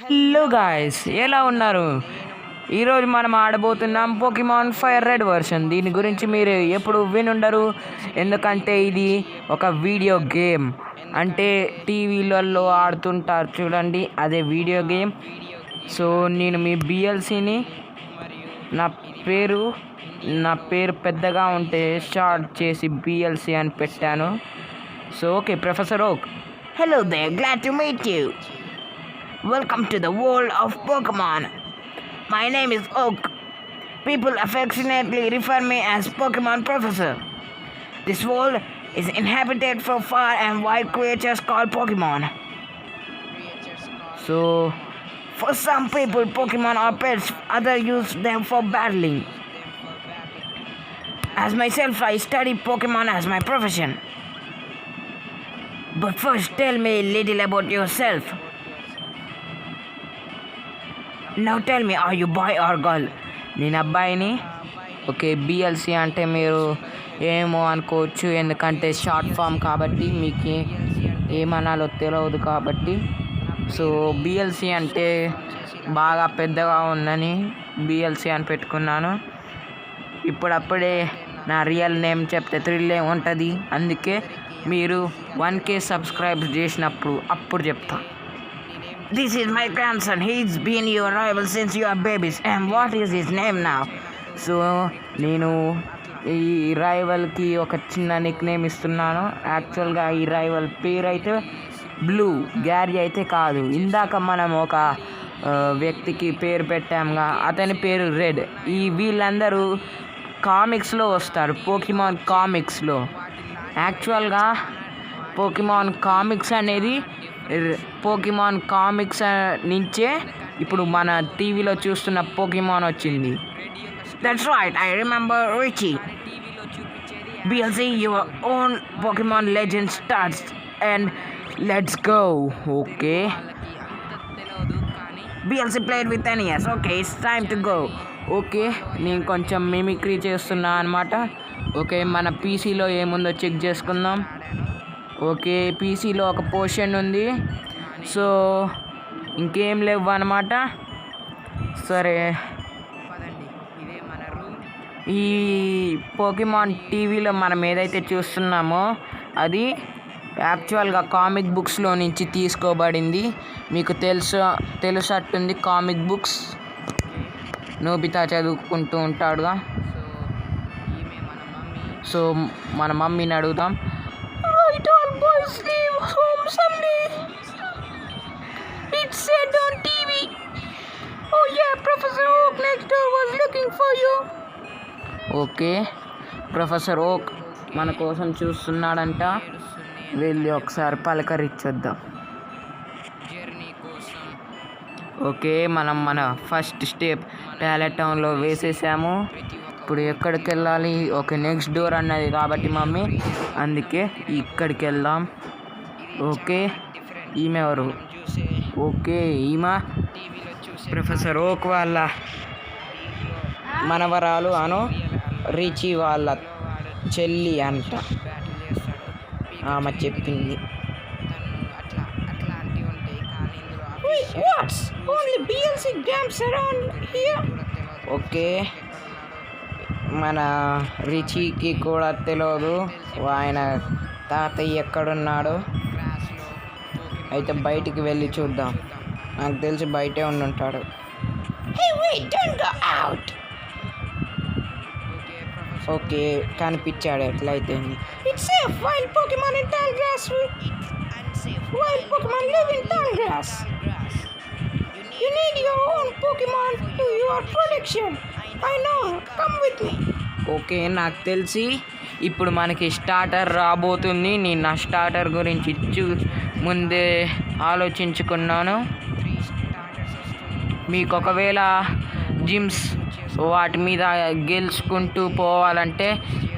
Hello guys ఎలా ఉన్నారు? ఈరోజు మనం ఆడబోతున్నాం పోకిమాన్ ఫైర్ రెడ్ వర్షన్ దీని గురించి మీరు ఎప్పుడు వినుండరు. ఎందుకంటే ఇది ఒక వీడియో గేమ్ అంటే టీవీలలో ఆడుతుంటారు చూడండి అదే వీడియో గేమ్ సో నేను మీ బిఎల్సిని నా పేరు నా పేరు పెద్దగా ఉంటే షార్ట్ చేసి బిఎల్సి అని పెట్టాను. So okay professor Oak hello there glad to meet you Welcome to the world of Pokemon. My name is Oak. People affectionately refer me as Pokemon Professor. This world is inhabited for far and wide creatures called Pokemon. So, for some people, Pokemon are pets, others use them for battling. As myself, I study Pokemon as my profession. But first, tell me a little about yourself. Now tell me are you boy or girl నేను అబ్బాయిని. Okay BLC అంటే మీరు ఏమో అనుకోవచ్చు ఎందుకంటే short form కాబట్టి మీకు ఏమనాలో తెలియదు కాబట్టి. సో బిఎల్సి అంటే బాగా పెద్దగా ఉందని బిఎల్సి అని పెట్టుకున్నాను. ఇప్పుడప్పుడే నా రియల్ నేమ్ చెప్తే థ్రిల్లే ఉంటుంది. అందుకే మీరు వన్ కే సబ్స్క్రైబ్ చేసినప్పుడు అప్పుడు చెప్తాను This is my grandson. He's been your rival since you are babies. And what is his name now? So నేను ఈ రైవల్కి ఒక చిన్న నిక్ నేమ్ ఇస్తున్నాను యాక్చువల్గా ఈ రైవల్ పేరు అయితే బ్లూ గ్యారీ అయితే కాదు. ఇందాక మనం ఒక వ్యక్తికి పేరు పెట్టాముగా అతని పేరు రెడ్ ఈ వీళ్ళందరూ కామిక్స్లో వస్తారు. పోకిమాన్ కామిక్స్లో. యాక్చువల్గా పోకిమాన్ కామిక్స్ అనేది పోకిమాన్ కామిక్స్ నుంచే ఇప్పుడు మన టీవీలో చూస్తున్న పోకిమాన్ వచ్చింది. That's right I remember Richie BLC your own Pokemon legend starts and let's go okay BLC player with N years okay it's time to go okay నేను కొంచెం mimicry చేస్తున్నా అనమాట ఓకే మన పీసీలో ఏముందో చెక్ చేసుకుందాం. ఓకే పీసీలో ఒక portion ఉంది. So ఇంకేం లేవు అనమాట సరే. ఈ పోకిమాన్ టీవీలో మనం ఏదైతే చూస్తున్నామో అది యాక్చువల్గా కామిక్ బుక్స్లో నుంచి తీసుకోబడింది. మీకు తెలుసు తెలుసట్టుంది కామిక్ బుక్స్. నోబితా చదువుకుంటూ ఉంటాడుగా. సో మన మమ్మీని అడుగుదాం. ఓకే ప్రొఫెసర్ ఓక్ మన కోసం చూస్తున్నాడంట. వెళ్ళి ఒకసారి పలకరించొద్దాం. ఓకే మనం మన ఫస్ట్ స్టెప్ ప్యాలెట్ టౌన్లో వేసేసాము. ఇప్పుడు ఎక్కడికి వెళ్ళాలి ఓకే నెక్స్ట్ డోర్ అన్నది కాబట్టి మమ్మీ. అందుకే ఇక్కడికి వెళ్దాం ఓకే ఈమె ఎవరు? ఓకే ఈమె ప్రొఫెసర్ ఓక్ వాళ్ళ మనవరాలు అను. రిచి వాళ్ళ చెల్లి అంట. ఆమె చెప్పింది. ఓకే. మన రిచికి కూడా తెలియదు ఆయన తాతయ్య ఎక్కడున్నాడు. అయితే బయటికి వెళ్ళి చూద్దాం. నాకు తెలిసి బయటే ఉండుంటాడు. ఎగ్జామ్ అవుట్ ఓకే కనిపించాడు ఎట్లా అయితే it's safe wild Pokemon in tall grass wild Pokemon live in tall grass you need your own Pokemon to your protection I know come with me okay నాకు తెలిసి ఇప్పుడు మనకి స్టార్టర్ రాబోతుంది. నేను నా స్టార్టర్ గురించి చూ ముందే ఆలోచించుకున్నాను. మీకు ఒకవేళ జిమ్స్ వాటి మీద గెలుచుకుంటూ పోవాలంటే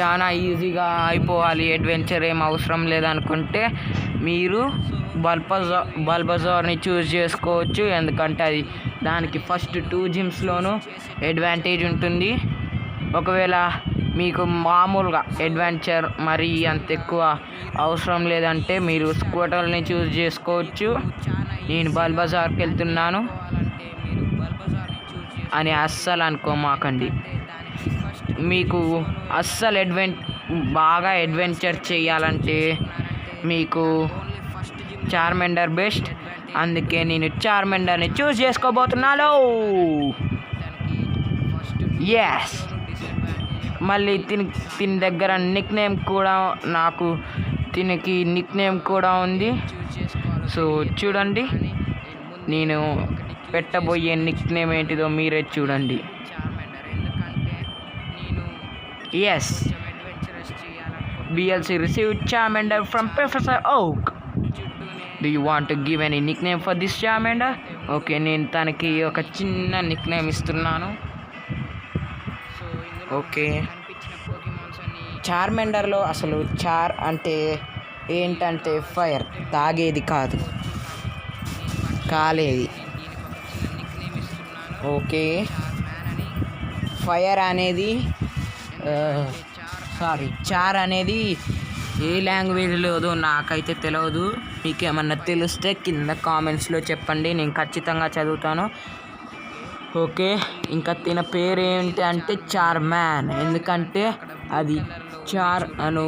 చాలా ఈజీగా అయిపోవాలి. అడ్వెంచర్ ఏం అవసరం లేదనుకుంటే మీరు బల్బజా బల్బజార్ని చూస్ చేసుకోవచ్చు. ఎందుకంటే అది దానికి ఫస్ట్ టూ జిమ్స్లోనూ అడ్వాంటేజ్ ఉంటుంది. ఒకవేళ మీకు మామూలుగా అడ్వెంచర్ మరి అంత ఎక్కువ అవసరం లేదంటే మీరు స్కూటర్ని చూస్ చేసుకోవచ్చు. నేను బల్బజార్కి వెళ్తున్నాను అని అస్సలు అనుకోమాకండి మీకు అస్సలు అడ్వెంట్ బాగా అడ్వెంచర్ చేయాలంటే మీకు చార్మెండర్ బెస్ట్ అందుకే నేను చార్మెండర్ని చూస్ చేసుకోబోతున్నాను. ఎస్ మళ్ళీ తిని తిని దగ్గర నిక్ నేమ్ కూడా నాకు తినకి నిక్ నేమ్ కూడా ఉంది. సో చూడండి. నేను పెట్టబోయే నిక్ నేమ్ ఏంటిదో మీరే చూడండి. Yes BLC receive Charmander from professor Oak do you want give any nickname for this Charmander okay నేను తనకి ఒక చిన్న నిక్ నేమ్ ఇస్తున్నాను. ఓకే చార్మెండర్లో అసలు చార్ అంటే ఏంటంటే ఫైర్ తాగేది కాదు. కాలేది. ఓకే. ఫైర్ అనేది సారీ చార్ అనేది ఏ లాంగ్వేజ్లోదో నాకైతే తెలియదు మీకు ఏమన్నా తెలిస్తే కింద కామెంట్స్లో చెప్పండి నేను ఖచ్చితంగా చదువుతాను. ఓకే ఇంకా తిన పేరు ఏంటి అంటే చార్ మ్యాన్. ఎందుకంటే అది చార్ అను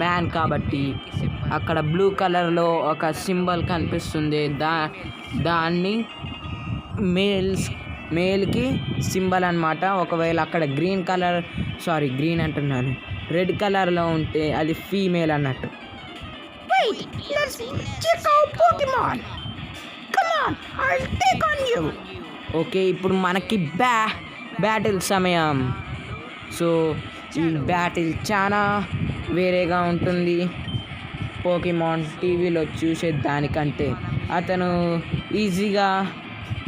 మ్యాన్ కాబట్టి అక్కడ బ్లూ కలర్లో ఒక సింబల్ కనిపిస్తుంది. దా దాన్ని మేల్స్ మేల్కి సింబల్ అనమాట ఒకవేళ అక్కడ గ్రీన్ కలర్ సారీ గ్రీన్ అంటున్నాను రెడ్ కలర్లో ఉంటే అది ఫీమేల్ అన్నట్టు. ఓకే ఇప్పుడు మనకి బ్యా బ్యాటిల్ సమయం. సో ఈ బ్యాటిల్ చాలా వేరేగా ఉంటుంది. పోకిమాన్ టీవీలో చూసే దానికంటే. అతను ఈజీగా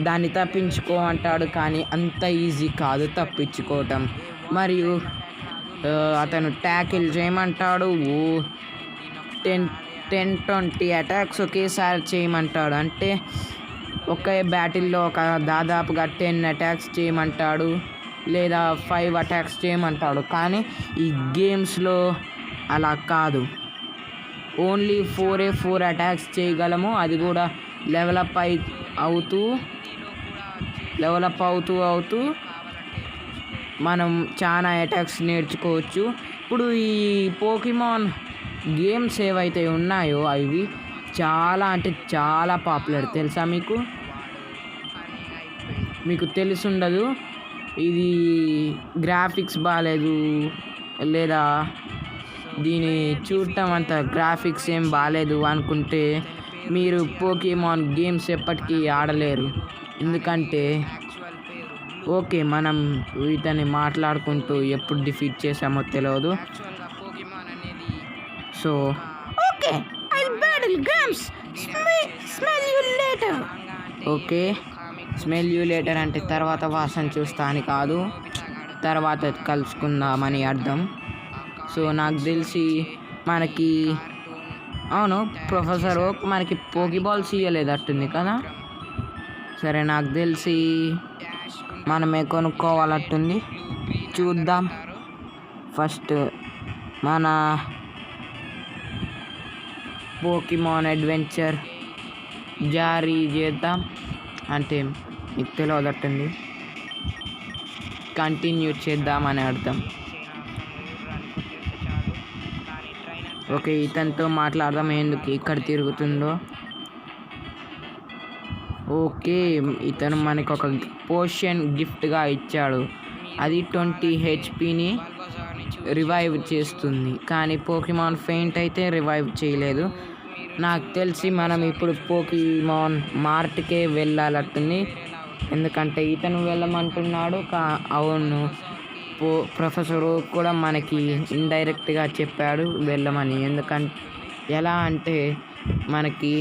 దాన్ని తప్పించుకో అంటాడు కానీ అంత ఈజీ కాదు తప్పించుకోవటం. మరియు అతను ట్యాకిల్ చేయమంటాడు. టెన్ టెన్ ట్వంటీ అటాక్స్ ఒకేసారి చేయమంటాడు. అంటే ఒకే బ్యాటిల్లో ఒక దాదాపుగా టెన్ అటాక్స్ చేయమంటాడు లేదా ఫైవ్ అటాక్స్ చేయమంటాడు. కానీ ఈ గేమ్స్లో అలా కాదు. ఓన్లీ ఫోరే ఫోర్ అటాక్స్ చేయగలము. అది కూడా లెవలప్ అయి అవుతూ డెవలప్ అవుతూ అవుతూ మనం చాలా అటాక్స్ నేర్చుకోవచ్చు. ఇప్పుడు ఈ పోకిమాన్ గేమ్స్ ఏవైతే ఉన్నాయో అవి చాలా అంటే చాలా పాపులర్. తెలుసా మీకు? మీకు తెలుసుండదు. ఇది గ్రాఫిక్స్ బాగాలేదు లేదా దీని చూడటం అంత గ్రాఫిక్స్ ఏం బాగాలేదు అనుకుంటే మీరు పోకీమాన్ గేమ్స్ ఎప్పటికీ ఆడలేరు. ఎందుకంటే ఓకే మనం వీటిని మాట్లాడుకుంటూ ఎప్పుడు డిఫీట్ చేసామో తెలియదు so okay I battle games smell you later. Okay smell you later అంటే తర్వాత వాసన చూస్తా అని కాదు. తర్వాత కలుసుకుందామని అర్థం. సో నాకు తెలిసి మనకి అవును ప్రొఫెసర్ ఓక్ మనకి పోకీబాల్స్ ఇవ్వలేదట్టుంది కదా? సరే నాకు తెలిసి మనమే కొనుక్కోవాలట్టుంది. చూద్దాం. ఫస్ట్ మన పోకిమాన్ అడ్వెంచర్ జారీ చేద్దాం. అంటే మీకు తెలియదట్టుంది. కంటిన్యూ చేద్దామని అర్థం. ఓకే ఇతనితో మాట్లాడదాం. ఎందుకు ఇక్కడ తిరుగుతుందో. ఓకే ఇతను మనకు ఒక పోషన్ గిఫ్ట్గా ఇచ్చాడు. అది ట్వంటీ హెచ్పిని రివైవ్ చేస్తుంది. కానీ పోకిమాన్ ఫెయింట్ అయితే రివైవ్ చేయలేదు. నాకు తెలిసి మనం ఇప్పుడు పోకిమాన్ మార్ట్కే వెళ్ళాలట్టుంది. ఎందుకంటే ఇతను వెళ్ళమంటున్నాడు. కా అవును. పో ప్రొఫెసర్ కూడా మనకి ఇండైరెక్ట్గా చెప్పాడు వెళ్ళమని. ఎందుకంటే ఎలా అంటే మనకి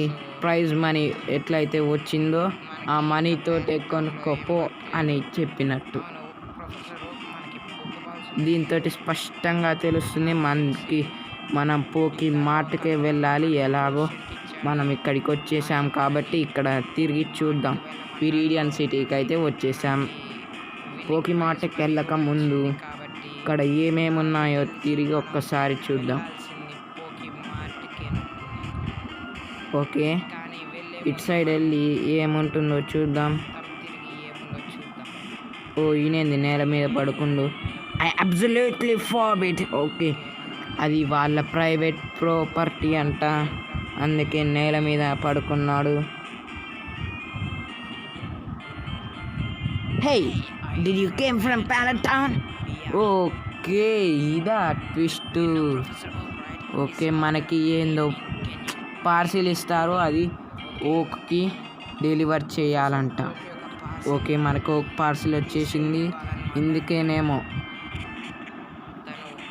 ప్రైజ్ మనీ ఎట్లయితే వచ్చిందో ఆ మనీతో కొనుక్కోపో అని చెప్పినట్టు. దీంతో స్పష్టంగా తెలుస్తుంది మనకి మనం పోకి మాటకే వెళ్ళాలి ఎలాగో మనం ఇక్కడికి వచ్చేసాం కాబట్టి ఇక్కడ తిరిగి చూద్దాం. పిరీడియన్ సిటీకి అయితే వచ్చేసాం. పోకి మాటకి వెళ్ళక ముందు ఇక్కడ ఏమేమి ఉన్నాయో తిరిగి ఒక్కసారి చూద్దాం. ఓకే. ఇటు సైడ్ వెళ్ళి ఏముంటుందో చూద్దాం. ఓ ఈయనేంది నేల మీద పడుకుండు. I absolutely forbid okay. అది వాళ్ళ ప్రైవేట్ ప్రాపర్టీ అంట. అందుకే నేల మీద పడుకున్నాడు. Hey did you came from Pallet Town okay ఇదా ట్విస్ట్. ఓకే మనకి ఏందో పార్సిల్ ఇస్తారు అది ఓక్కి డెలివర్ చేయాలంట. ఓకే మనకు ఒక పార్సిల్ వచ్చేసింది. ఇందుకేనేమో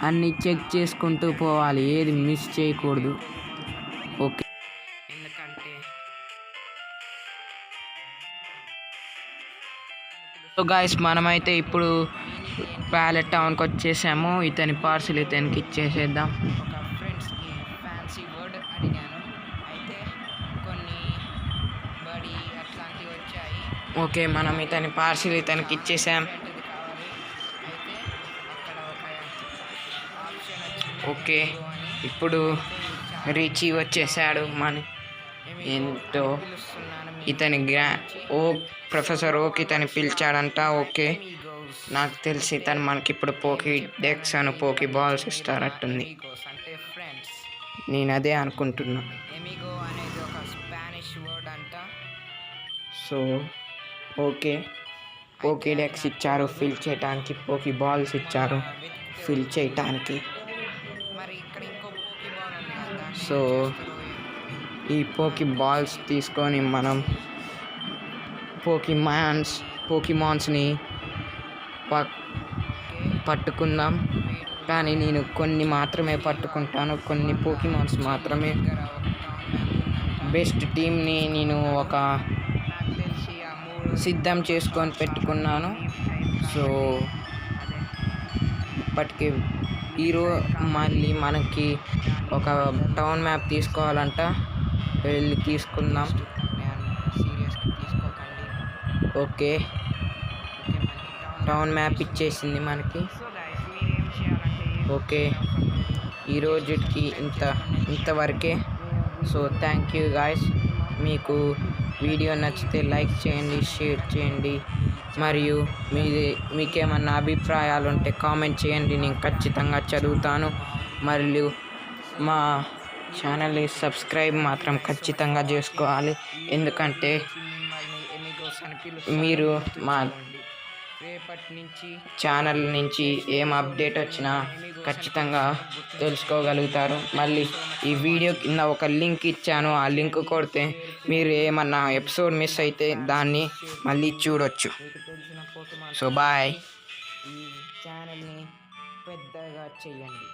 అన్నీ చెక్ చేసుకుంటూ పోవాలి. ఏది మిస్ చేయకూడదు. ఓకే. ఎందుకంటే సో గాయస్ మనమైతే ఇప్పుడు ప్యాలెట్ టౌన్కి వచ్చేసాము. ఇతని పార్సిల్ ఇతనికి ఇచ్చేసేద్దాం. ఓకే మనం ఇతని పార్సిల్ ఇతనికి ఇచ్చేసాం. ఓకే ఇప్పుడు రిచి వచ్చేసాడు మన. ఏంటో ఇతని గ్రా ఓ ప్రొఫెసర్ ఓకే ఇతని పిలిచాడంట ఓకే. నాకు తెలిసి ఇతను మనకి ఇప్పుడు పోకి డెక్స్ అని పోకి బాల్స్ ఇస్తారట్టుంది. అంటే ఫ్రెండ్స్ నేను అదే అనుకుంటున్నా. ఎమిగో అనేది ఒక స్పానిష్ వర్డ్ అంట. So okay. పోకీ డెక్స్ ఇచ్చారు. ఫిల్ చేయడానికి పోకీ బాల్స్ ఇచ్చారు. ఫిల్ చేయటానికి. సో ఈ పోకీ బాల్స్ తీసుకొని మనం పోకీమాన్స్ పోకీమాన్స్ని ప పట్టుకుందాం. కానీ నేను కొన్ని మాత్రమే పట్టుకుంటాను. కొన్ని పోకీమాన్స్ మాత్రమే. బెస్ట్ టీంని నేను ఒక సిద్ధం చేసుకొని పెట్టుకున్నాను. సో ఇప్పటికి ఈరో మళ్ళీ మనకి ఒక టౌన్ మ్యాప్ తీసుకోవాలంట. వెళ్ళి తీసుకుందాం. ఓకే. టౌన్ మ్యాప్ ఇచ్చేసింది మనకి. ఓకే. ఈరోజుకి ఇంత ఇంతవరకే. So thank you guys. మీకు వీడియో నచ్చితే లైక్ చేయండి షేర్ చేయండి. మరియు మీది మీకేమన్నా అభిప్రాయాలు ఉంటే కామెంట్ చేయండి. నేను ఖచ్చితంగా చదువుతాను. మరియు మా ఛానల్ని సబ్స్క్రైబ్ మాత్రం ఖచ్చితంగా చేసుకోవాలి. ఎందుకంటే మీరు మా రేపటి నుంచి ఛానల్ నుంచి ఏం అప్డేట్ వచ్చినా ఖచ్చితంగా తెలుసుకోగలుగుతారు. మళ్ళీ ఈ వీడియో కింద ఒక లింక్ ఇచ్చాను. ఆ లింక్ కొడితే మీరు ఏమన్నా ఎపిసోడ్ మిస్ అయితే దాన్ని మళ్ళీ చూడొచ్చు. So bye. ఈ ఛానల్ని పెద్దగా చెయ్యండి